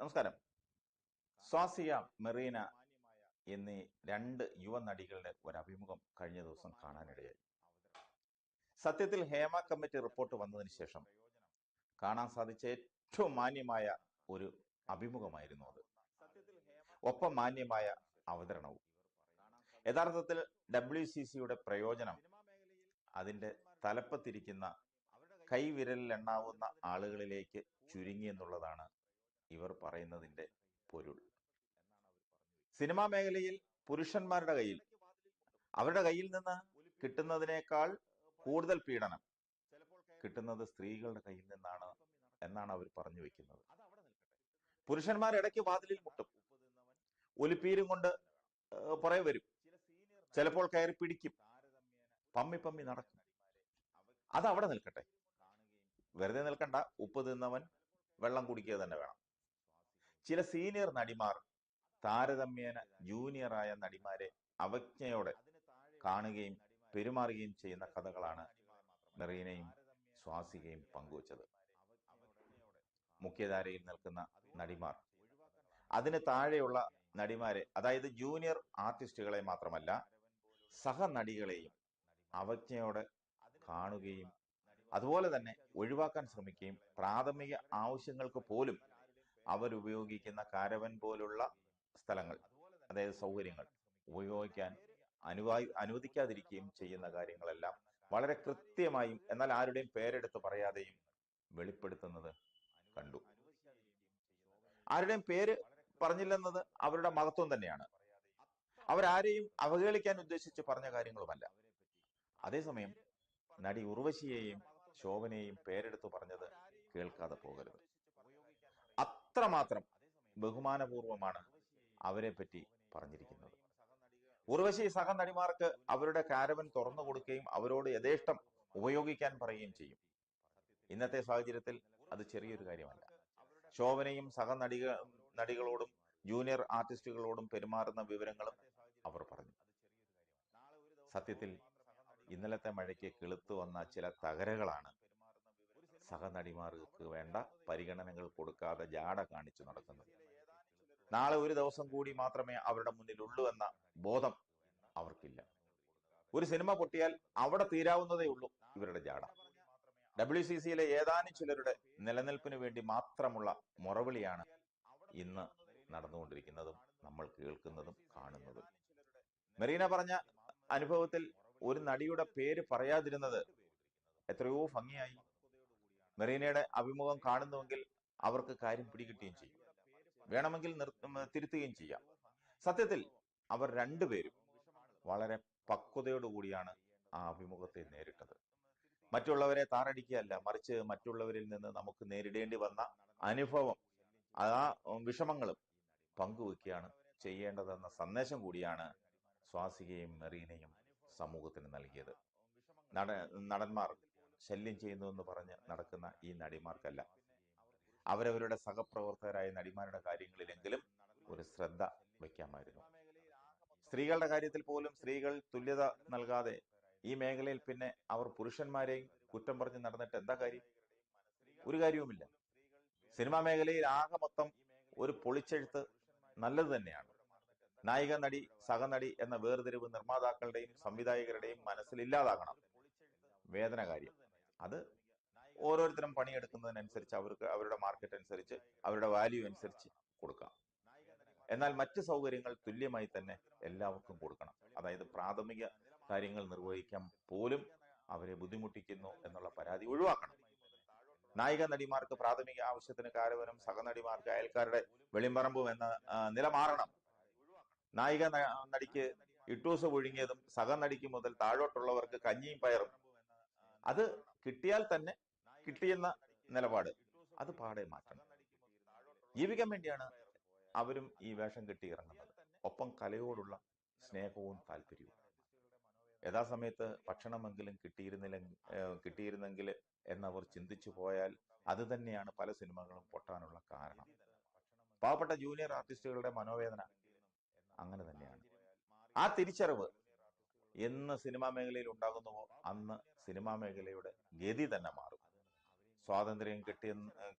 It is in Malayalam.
നമസ്കാരം. സ്വാസിയ മെറീന എന്നീ രണ്ട് യുവ നടികളുടെ ഒരു അഭിമുഖം കഴിഞ്ഞ ദിവസം കാണാനിടയായി. സത്യത്തിൽ ഹേമ കമ്മിറ്റി റിപ്പോർട്ട് വന്നതിന് ശേഷം കാണാൻ സാധിച്ച ഏറ്റവും മാന്യമായ ഒരു അഭിമുഖമായിരുന്നു അത്. ഒപ്പം മാന്യമായ അവതരണവും. യഥാർത്ഥത്തിൽ ഡബ്ല്യു സി സിയുടെ പ്രയോജനം അതിന്റെ തലപ്പത്തിരിക്കുന്ന കൈവിരലിൽ എണ്ണാവുന്ന ആളുകളിലേക്ക് ചുരുങ്ങി എന്നുള്ളതാണ് ഇവർ പറയുന്നതിന്റെ പൊരുൾ. സിനിമാ മേഖലയിൽ പുരുഷന്മാരുടെ കയ്യിൽ അവരുടെ കയ്യിൽ നിന്ന് കിട്ടുന്നതിനേക്കാൾ കൂടുതൽ പീഡനം കിട്ടുന്നത് സ്ത്രീകളുടെ കയ്യിൽ നിന്നാണ് എന്നാണ് അവർ പറഞ്ഞു വെക്കുന്നത്. പുരുഷന്മാർ ഇടയ്ക്ക് വാതിലിൽ മുട്ടും. ഒലിപ്പീരും കൊണ്ട് പുറകെ വരും. ചിലപ്പോൾ കയറി പിടിക്കും. പമ്മി പമ്മി നടക്കും. അത് അവിടെ നിൽക്കട്ടെ. വെറുതെ നിൽക്കണ്ട. ഉപ്പ് തിന്നവൻ വെള്ളം കുടിക്കുക തന്നെ വേണം. ചില സീനിയർ നടിമാർ താരതമ്യേന ജൂനിയറായ നടിമാരെ അവജ്ഞയോടെ കാണുകയും പെരുമാറുകയും ചെയ്യുന്ന കഥകളാണ് മെറീനയും സ്വാസികയും പങ്കുവച്ചത്. മുഖ്യധാരയിൽ നിൽക്കുന്ന നടിമാർ. അതിന് താഴെയുള്ള നടിമാരെ അതായത് ജൂനിയർ ആർട്ടിസ്റ്റുകളെ മാത്രമല്ല സഹനടികളെയും അവജ്ഞയോടെ കാണുകയും അതുപോലെ തന്നെ ഒഴിവാക്കാൻ ശ്രമിക്കുകയും പ്രാഥമിക ആവശ്യങ്ങൾക്ക് പോലും അവരുപയോഗിക്കുന്ന കാരവൻ പോലുള്ള സ്ഥലങ്ങൾ അതായത് സൗകര്യങ്ങൾ ഉപയോഗിക്കാൻ അനുവാ അനുവദിക്കാതിരിക്കുകയും ചെയ്യുന്ന കാര്യങ്ങളെല്ലാം വളരെ കൃത്യമായും എന്നാൽ ആരുടെയും പേരെടുത്ത് പറയാതെയും വെളിപ്പെടുത്തുന്നത് കണ്ടു. ആരുടെയും പേര് പറഞ്ഞില്ലെന്നത് അവരുടെ മഹത്വം തന്നെയാണ്. അവരാരെയും അവഹേളിക്കാൻ ഉദ്ദേശിച്ച് പറഞ്ഞ കാര്യങ്ങളുമല്ല. അതേസമയം നടി ഉർവശിയെയും ശോഭനയെയും പേരെടുത്തു പറഞ്ഞത് കേൾക്കാതെ പോകരുത്. അത്രമാത്രം ബഹുമാനപൂർവമാണ് അവരെ പറ്റി പറഞ്ഞിരിക്കുന്നത്. ഉർവശി സഹനടിമാർക്ക് അവരുടെ കാരവൻ തുറന്നു കൊടുക്കുകയും അവരോട് യഥേഷ്ടം ഉപയോഗിക്കാൻ പറയുകയും ചെയ്യും. ഇന്നത്തെ സാഹചര്യത്തിൽ അത് ചെറിയൊരു കാര്യമല്ല. ശോഭനയും സഹനടിക നടികളോടും ജൂനിയർ ആർട്ടിസ്റ്റുകളോടും പെരുമാറുന്ന വിവരങ്ങളും അവർ പറഞ്ഞു സത്യത്തിൽ ഇന്നലത്തെ മഴയ്ക്ക് കിളുത്തു വന്ന ചില തകരകളാണ് സഹനടിമാർക്ക് വേണ്ട പരിഗണനകൾ കൊടുക്കാതെ ജാട കാണിച്ചു നടക്കുന്നത് നാളെ ഒരു ദിവസം കൂടി മാത്രമേ അവരുടെ മുന്നിൽ ഉള്ളൂ എന്ന ബോധം അവർക്കില്ല ഒരു സിനിമ പൊട്ടിയാൽ അവിടെ തീരാവുന്നതേ ഉള്ളൂ ഇവരുടെ ജാട ഡബ്ല്യു സി സിയിലെ ഏതാനും ചിലരുടെ നിലനിൽപ്പിന് വേണ്ടി മാത്രമുള്ള മുറവിളിയാണ് ഇന്ന് നടന്നുകൊണ്ടിരിക്കുന്നതും നമ്മൾ കേൾക്കുന്നതും കാണുന്നതും മെറീന പറഞ്ഞ അനുഭവത്തിൽ ഒരു നടിയുടെ പേര് പറയാതിരുന്നത് എത്രയോ ഭംഗിയായി. മെറീനയുടെ അഭിമുഖം കാണുന്നുവെങ്കിൽ അവർക്ക് കാര്യം പിടികിട്ടുകയും ചെയ്യും. വേണമെങ്കിൽ തിരുത്തുകയും ചെയ്യാം. സത്യത്തിൽ അവർ രണ്ടുപേരും വളരെ പക്വതയോടുകൂടിയാണ് ആ അഭിമുഖത്തെ നേരിട്ടത്. മറ്റുള്ളവരെ താറടിക്കുകയല്ല മറിച്ച് മറ്റുള്ളവരിൽ നിന്ന് നമുക്ക് നേരിടേണ്ടി വന്ന അനുഭവം ആ വിഷമങ്ങളും പങ്കുവെക്കുകയാണ് ചെയ്യേണ്ടതെന്ന സന്ദേശം കൂടിയാണ് സ്വാസികയും മെറീനയും സമൂഹത്തിന് നൽകിയത്. നട നടന്മാർ ശല്യം ചെയ്യുന്നു എന്ന് പറഞ്ഞ് നടക്കുന്ന ഈ നടിമാർക്കല്ല. അവരവരുടെ സഹപ്രവർത്തകരായ നടിമാരുടെ കാര്യങ്ങളിലെങ്കിലും ഒരു ശ്രദ്ധ വയ്ക്കാമായിരുന്നു. സ്ത്രീകളുടെ കാര്യത്തിൽ പോലും സ്ത്രീകൾ തുല്യത നൽകാതെ ഈ മേഖലയിൽ പിന്നെ അവർ പുരുഷന്മാരെയും കുറ്റം പറഞ്ഞ് നടന്നിട്ട് എന്താ കാര്യം? ഒരു കാര്യവുമില്ല. സിനിമാ മേഖലയിൽ ആകെ മൊത്തം ഒരു പൊളിച്ചെഴുത്ത് നല്ലത് തന്നെയാണ്. നായിക നടി സഹനടി എന്ന വേർതിരിവ് നിർമ്മാതാക്കളുടെയും സംവിധായകരുടെയും മനസ്സിൽ ഇല്ലാതാകണം വേദന കാര്യം. അത് ഓരോരുത്തരും പണിയെടുക്കുന്നതിനനുസരിച്ച് അവർക്ക് അവരുടെ മാർക്കറ്റ് അനുസരിച്ച് അവരുടെ വാല്യൂ അനുസരിച്ച് കൊടുക്കാം. എന്നാൽ മറ്റ് സൗകര്യങ്ങൾ തുല്യമായി തന്നെ എല്ലാവർക്കും കൊടുക്കണം. അതായത് പ്രാഥമിക കാര്യങ്ങൾ നിർവഹിക്കാൻ പോലും അവരെ ബുദ്ധിമുട്ടിക്കുന്നു എന്നുള്ള പരാതി ഒഴിവാക്കണം. നായിക നടിമാർക്ക് പ്രാഥമിക ആവശ്യത്തിന് കാരവനും സഹനടിമാർക്ക് അയൽക്കാരുടെ വെളിമ്പറമ്പും എന്ന നില മാറണം. നായിക നടിക്ക് ഇട്ടൂസ് ഒഴുങ്ങിയതും സഹനടിക്ക് മുതൽ താഴോട്ടുള്ളവർക്ക് കഞ്ഞിയും പയറും. അത് കിട്ടിയാൽ തന്നെ കിട്ടിയെന്ന നിലപാട്. അത് പാടെ മാറ്റണം. ജീവിക്കാൻ വേണ്ടിയാണ് അവരും ഈ വേഷം കെട്ടി ഇറങ്ങുന്നത്. ഒപ്പം കലയോടുള്ള സ്നേഹവും താല്പര്യവും. യഥാസമയത്ത് ഭക്ഷണമെങ്കിലും കിട്ടിയിരുന്നില്ല കിട്ടിയിരുന്നെങ്കിൽ എന്നവർ ചിന്തിച്ചു പോയാൽ അത് തന്നെയാണ് പല സിനിമകളും പൊട്ടാനുള്ള കാരണം. പാവപ്പെട്ട ജൂനിയർ ആർട്ടിസ്റ്റുകളുടെ മനോവേദന അങ്ങനെ തന്നെയാണ്. ആ തിരിച്ചറിവ് എന്ന് സിനിമാ മേഖലയിൽ ഉണ്ടാകുന്നുവോ അന്ന് സിനിമാ മേഖലയുടെ ഗതി തന്നെ മാറും. സ്വാതന്ത്ര്യം കിട്ടിയ